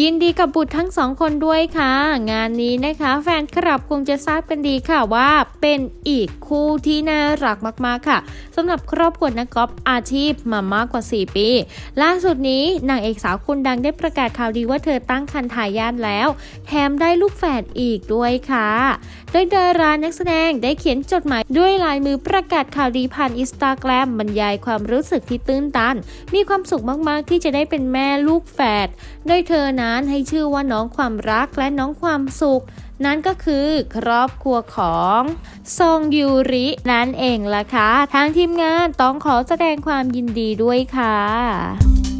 ยินดีกับบุตรทั้งสองคนด้วยค่ะ งานนี้นะคะ แฟนคลับคงจะทราบกันดีค่ะว่าเป็นอีกคู่ที่น่ารักมากๆค่ะสำหรับครอบครัวนักกอล์ฟอาชีพมามากกว่า 4 ปี ล่าสุดนี้นางเอกสาวคนดังได้ประกาศข่าวดีว่าเธอตั้งครรภ์ทายาทแล้ว แถมได้ลูกแฝดอีกด้วยค่ะ โดยดารานักแสดงได้เขียนจดหมายด้วยลายมือประกาศข่าวดีผ่านอินสตาแกรมบรรยายความรู้สึกที่ตื้นตัน มีความสุขมากๆที่จะได้เป็นแม่ลูกแฝดโดยเธอนั้นให้ชื่อว่าน้องความรักและน้องความสุข นั่นก็คือครอบครัวของซองยูรินั่นเองล่ะค่ะทางทีมงานต้องขอแสดงความยินดีด้วยค่ะ